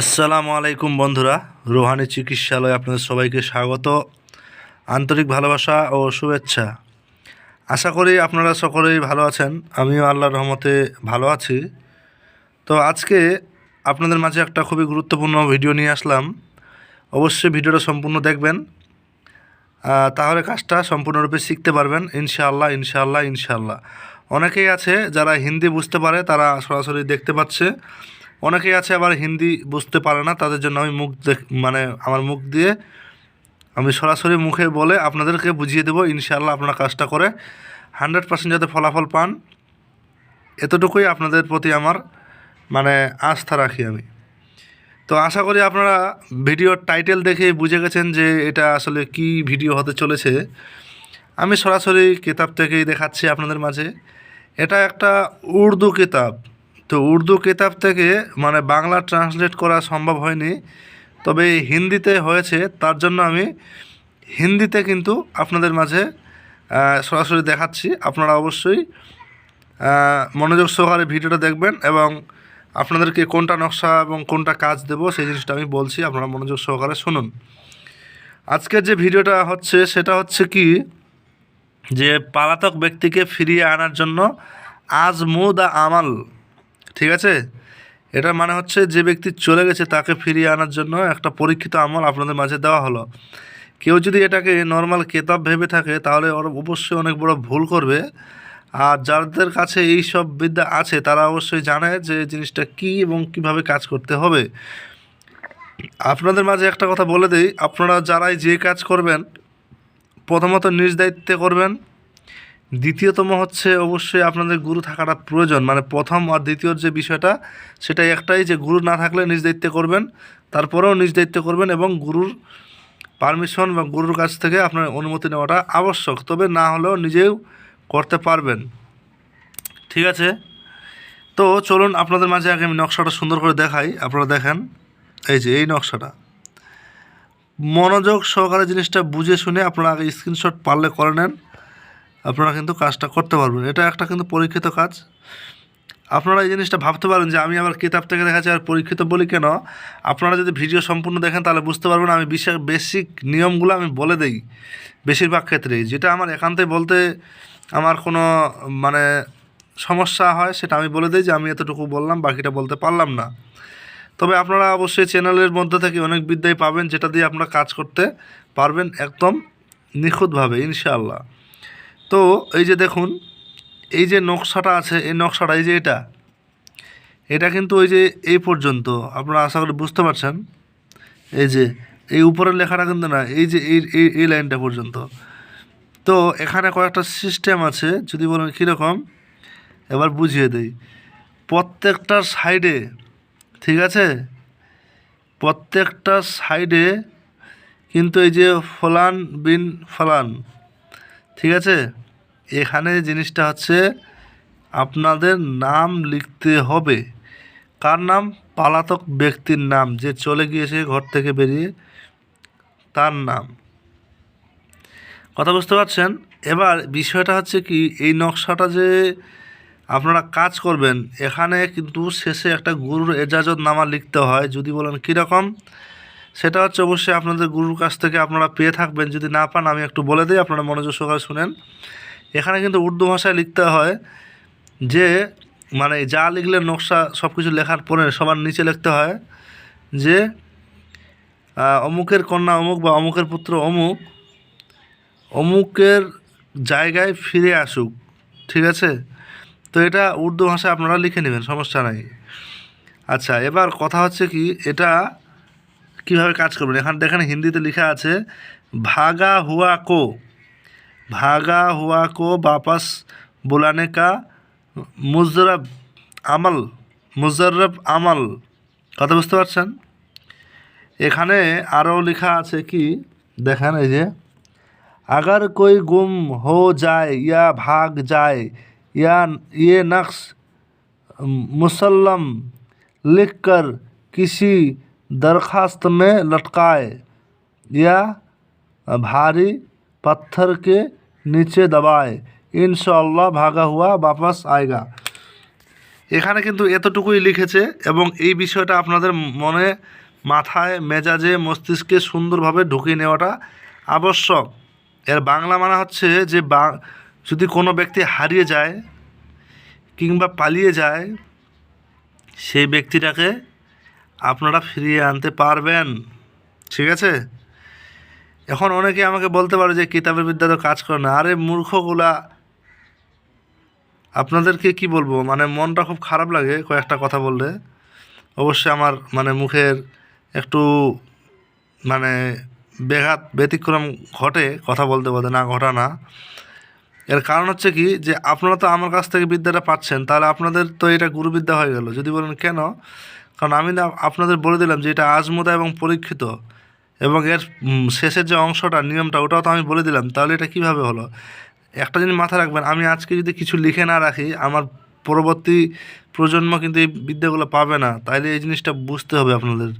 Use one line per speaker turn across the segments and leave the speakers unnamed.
আসসালামু আলাইকুম বন্ধুরা, রোহানি চিকিৎসালয় আপনাদের সবাইকে স্বাগত। আন্তরিক ভালোবাসা ও শুভেচ্ছা। আশা করি আপনারা সকলেই ভালো আছেন, আমিও আল্লাহর রহমতে ভালো আছি। তো আজকে আপনাদের মাঝে একটা খুবই গুরুত্বপূর্ণ ভিডিও নিয়ে আসলাম। অবশ্যই ভিডিওটা সম্পূর্ণ দেখবেন। তাহলে কাজটা সম্পূর্ণরূপে শিখতে পারবেন, ইনশাআল্লাহ ইনশাআল্লাহ ইনশাআল্লাহ। অনেকেই আছে যারা হিন্দি বুঝতে পারে, তারা সরাসরি দেখতে পাচ্ছে। অনেকেই আছে আবার হিন্দি বুঝতে পারে না, তাদের জন্য আমি মুখ দেখ মানে আমার মুখ দিয়ে আমি সরাসরি মুখে বলে আপনাদেরকে বুঝিয়ে দেবো, ইনশাআল্লাহ আপনারা কাজটা করে হান্ড্রেড পার্সেন্ট যাতে ফলাফল পান। এতটুকুই আপনাদের প্রতি আমার মানে আস্থা রাখি আমি। তো আশা করি আপনারা ভিডিওর টাইটেল দেখে বুঝে গেছেন যে এটা আসলে কি ভিডিও হতে চলেছে। আমি সরাসরি কিতাব থেকেই দেখাচ্ছি আপনাদের মাঝে। এটা একটা উর্দু কিতাব। তো উর্দু কিতাব থেকে মানে বাংলা ট্রান্সলেট করা সম্ভব হয়নি। তবে হিন্দিতে হয়েছে, তার জন্য আমি হিন্দিতে কিন্তু আপনাদের মাঝে সরাসরি দেখাচ্ছি। আপনারা অবশ্যই মনোযোগ সহকারে ভিডিওটা দেখবেন এবং আপনাদেরকে কোনটা নকশা এবং কোনটা কাজ দেব সেই জিনিসটা আমি বলছি, আপনারা মনোযোগ সহকারে শুনুন। আজকের যে ভিডিওটা হচ্ছে, সেটা হচ্ছে কি? যে পালাতক ব্যক্তিকে ফিরিয়ে আনার জন্য আজমুদা আমাল ঠিক আছে? এটা মানে হচ্ছে যে ব্যক্তি চলে গেছে তাকে ফিরিয়ে আনার জন্য একটা পরীক্ষিত আমল আপনাদের মাঝে দেওয়া হলো। কেউ যদি এটাকে নর্মাল কেতাব ভেবে থাকে, তাহলে ওরা অবশ্যই অনেক বড় ভুল করবে। আর যাদের কাছে এই সব বিদ্যা আছে, তারা অবশ্যই জানে যে জিনিসটা কী এবং কীভাবে কাজ করতে হবে। আপনাদের মাঝে একটা কথা বলে দিই, আপনারা যারাই যে কাজ করবেন, প্রথমত নিজ দায়িত্বে করবেন। দ্বিতীয়তম হচ্ছে অবশ্যই আপনাদের গুরু থাকাটা প্রয়োজন। মানে প্রথম আর দ্বিতীয় যে বিষয়টা, সেটাই একটাই যে গুরু না থাকলে নিজ দায়িত্বে করবেন, তারপরেও নিজ দায়িত্বে করবেন এবং গুরুর পারমিশন বা গুরুর কাছ থেকে আপনার অনুমতি নেওয়াটা আবশ্যক, তবে না হলেও নিজেও করতে পারবেন। ঠিক আছে? তো চলুন আপনাদের মাঝে আগে আমি নকশাটা সুন্দর করে দেখাই। আপনারা দেখেন, এই যে, এই নকশাটা। মনোযোগ সহকারে জিনিসটা বুঝে শুনে আপনারা আগে স্ক্রিনশট পারলে করে নেন। আপনারা কিন্তু কাজটা করতে পারবেন। এটা একটা কিন্তু পরীক্ষিত কাজ। আপনারা এই জিনিসটা ভাবতে পারেন যে আমি আবার কিতাব থেকে দেখাচ্ছি আর পরীক্ষিত বলি কেন? আপনারা যদি ভিডিও সম্পূর্ণ দেখেন তাহলে বুঝতে পারবেন আমি বিশেষ বেসিক নিয়মগুলো আমি বলে দেই বেশিরভাগ ক্ষেত্রেই। যেটা আমার একান্তে বলতে আমার কোনো মানে সমস্যা হয় সেটা আমি বলে দিই যে আমি এতটুকু বললাম, বাকিটা বলতে পারলাম না। তবে আপনারা অবশ্যই চ্যানেলের মধ্যে থেকে অনেক বিদ্যাই পাবেন যেটা দিয়ে আপনারা কাজ করতে পারবেন একদম নিখুঁতভাবে, ইনশাআল্লাহ। তো এই যে দেখুন, এই যে নকশাটা আছে, এই নকশাটা, এই যে এটা এটা কিন্তু ওই যে এই পর্যন্ত, আপনারা আশা করি বুঝতে পারছেন। এই যে, এই উপরের লেখাটা কিন্তু না, এই যে এই এই লাইনটা পর্যন্ত। তো এখানে কয়েকটা সিস্টেম আছে, যদি বলেন কীরকম, এবার বুঝিয়ে দেই। প্রত্যেকটা সাইডে ঠিক আছে? প্রত্যেকটা সাইডে কিন্তু এই যে ফলান বিন ফলান ঠিক আছে? এখানে জিনিসটা হচ্ছে আপনাদের নাম লিখতে হবে। কার নাম? পালাতক ব্যক্তির নাম, যে চলে গিয়েছে ঘর থেকে বেরিয়ে তার নাম। কথা বুঝতে পারছেন? এবার বিষয়টা হচ্ছে কি, এই নকশাটা যে আপনারা কাজ করবেন, এখানে কিন্তু শেষে একটা গুরুর এজাজত নামা লিখতে হয়। যদি বলেন কীরকম? সেটা হচ্ছে অবশ্যই আপনাদের গুরুর কাছ থেকে আপনারা পেয়ে থাকবেন। যদি না পান, আমি একটু বলে দিই, আপনারা মনোযোগ সহকারে শুনেন। এখানে কিন্তু উর্দু ভাষায় লিখতে হয় যে মানে যা লিখলে নকশা সব কিছু লেখার পরে সবার নিচে লিখতে হয় যে অমুকের কন্যা অমুক বা অমুকের পুত্র অমুক, অমুকের জায়গায় ফিরে আসুক, ঠিক আছে? তো এটা উর্দু ভাষায় আপনারা লিখে নেবেন, সমস্যা নাই। আচ্ছা এবার কথা হচ্ছে কি, এটা কীভাবে কাজ করবেন? এখানে দেখেন হিন্দিতে লেখা আছে, ভাগা হুয়া কো। ভাগা হুয়া কো বাপস বোলানে কা মুজরব আমল মুজরব আমল। কথা বুঝতে পারছেন? এখানে আরও লেখা আছে কি? দেখেন এই যে, আগার কই গুম হো যায়, ইয়া ভাগ যায়, ইয়া ইয়ে নকশ মুসল্লম লিখ কর किसी दरखास्त में लटकाए या भारी पत्थर के नीचे दबाए इंशाल्लाह भागा हुआ वापस आएगा এখানে কিন্তু এতটুকুই লিখেছে এবং এই বিষয়টা আপনাদের মনে মাথায় মেজাজে মস্তিষ্কে সুন্দরভাবে ঢুকিয়ে নেওয়াটা আবশ্যক এর বাংলা মানে হচ্ছে যে বা যদি কোনো ব্যক্তি হারিয়ে যায় কিংবা পালিয়ে যায় সেই ব্যক্তিটাকে আপনারা ফিরিয়ে আনতে পারবেন। ঠিক আছে? এখন অনেকে আমাকে বলতে পারে যে, কিতাবের বিদ্যা তো কাজ করে না। আরে, মূর্খগুলা, আপনাদেরকে কি বলব? মানে মনটা খুব খারাপ লাগে কয়েকটা কথা বললে। অবশ্যই আমার মানে মুখের একটু মানে ব্যাঘাত ব্যতিক্রম ঘটে কথা বলতে বলতে, না ঘটা না। এর কারণ হচ্ছে কি, যে আপনারা তো আমার কাছ থেকে বিদ্যাটা পাচ্ছেন, তাহলে আপনাদের তো এটা গুরুবিদ্যা হয়ে গেল। যদি বলেন কেন? কারণ আমি না আপনাদের বলে দিলাম যে এটা আজমোদা এবং পরীক্ষিত এবং এর শেষের যে অংশটা, নিয়মটা, ওটাও তো আমি বলে দিলাম। তাহলে এটা কীভাবে হলো? একটা জিনিস মাথায় রাখবেন, আমি আজকে যদি কিছু লিখে না রাখি, আমার পরবর্তী প্রজন্ম কিন্তু এই বিদ্যাগুলো পাবে না। তাইলে এই জিনিসটা বুঝতে হবে আপনাদের।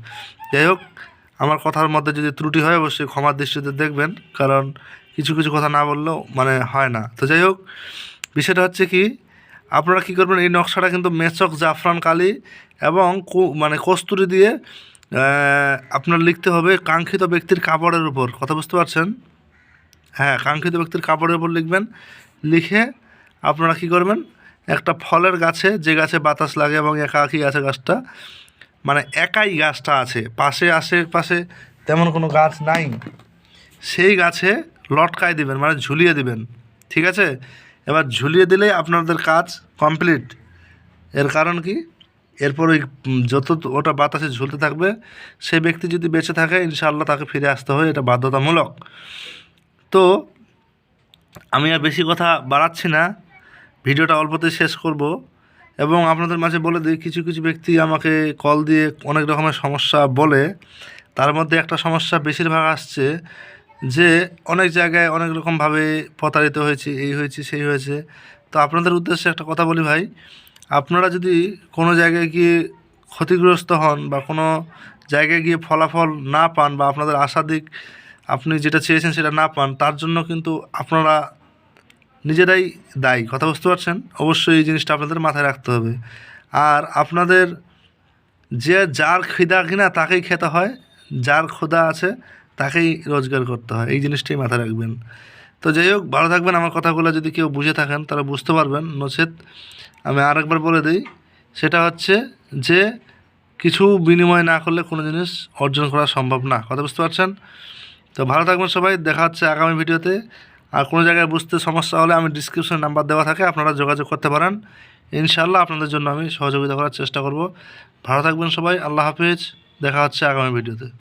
যাই হোক, আমার কথার মধ্যে যদি ত্রুটি হয়, অবশ্যই ক্ষমার দৃষ্টিতে দেখবেন, কারণ কিছু কিছু কথা না বললেও মানে হয় না। তো যাই হোক, বিষয়টা হচ্ছে কি আপনারা কী করবেন? এই নকশাটা কিন্তু মেচক জাফরান কালি এবং মানে কস্তুরি দিয়ে আপনার লিখতে হবে কাঙ্ক্ষিত ব্যক্তির কাপড়ের উপর। কথা বুঝতে পারছেন? হ্যাঁ কাঙ্ক্ষিত ব্যক্তির কাপড়ের উপর লিখবেন। লিখে আপনারা কী করবেন? একটা ফলের গাছে, যে গাছে বাতাস লাগে এবং একাকি আছে গাছটা মানে একাই গাছটা আছে, পাশে আশেপাশে তেমন কোনো গাছ নাই, সেই গাছে লটকায় দিবেন মানে ঝুলিয়ে দিবেন। ঠিক আছে? এবার ঝুলিয়ে দিলে আপনাদের কাজ কমপ্লিট। এর কারণ কি? এরপর ওই যত ওটা বাতাসে ঝুলতে থাকবে, সেই ব্যক্তি যদি বেঁচে থাকে, ইনশাআল্লাহ তাকে ফিরে আসতে হয়, এটা বাধ্যতামূলক। তো আমি আর বেশি কথা বাড়াচ্ছি না, ভিডিওটা অল্পতে শেষ করব এবং আপনাদের মাঝে বলে দিই, কিছু কিছু ব্যক্তি আমাকে কল দিয়ে অনেক রকমের সমস্যা বলে, তার মধ্যে একটা সমস্যা বেশিরভাগ আসছে যে অনেক জায়গায় অনেক রকমভাবে প্রতারিত হয়েছে, এই হয়েছে, সেই হয়েছে। তো আপনাদের উদ্দেশ্যে একটা কথা বলি ভাই, আপনারা যদি কোনো জায়গায় গিয়ে ক্ষতিগ্রস্ত হন বা কোনো জায়গায় গিয়ে ফলাফল না পান বা আপনাদের আশাদিক আপনি যেটা চেয়েছেন সেটা না পান, তার জন্য কিন্তু আপনারা নিজেরাই দায়ী। কথা বুঝতে পারছেন? অবশ্যই এই জিনিসটা আপনাদের মাথায় রাখতে হবে। আর আপনাদের যে যার খিদা কিনা তাকেই খেতে হয়, যার ক্ষুধা আছে তাকেই রোজগার করতে হয়। এই জিনিসটাই মাথায় রাখবেন। তো যাই হোক, ভালো থাকবেন। আমার কথাগুলো যদি কেউ বুঝে থাকেন তারা বুঝতে পারবেন। নচেত আমি আরেকবার বলে দিই, সেটা হচ্ছে যে কিছু বিনিময় না করলে কোনো জিনিস অর্জন করা সম্ভব না। কথা বুঝতে পারছেন? তো ভালো থাকবেন সবাই। দেখা হচ্ছে আগামী ভিডিওতে। আর কোনো জায়গায় বুঝতে সমস্যা হলে আমি ডিসক্রিপশনে নাম্বার দেওয়া থাকে, আপনারা যোগাযোগ করতে পারেন। ইনশাল্লাহ আপনাদের জন্য আমি সহযোগিতা করার চেষ্টা করব। ভালো থাকবেন সবাই। আল্লাহ হাফিজ। দেখা হচ্ছে আগামী ভিডিওতে।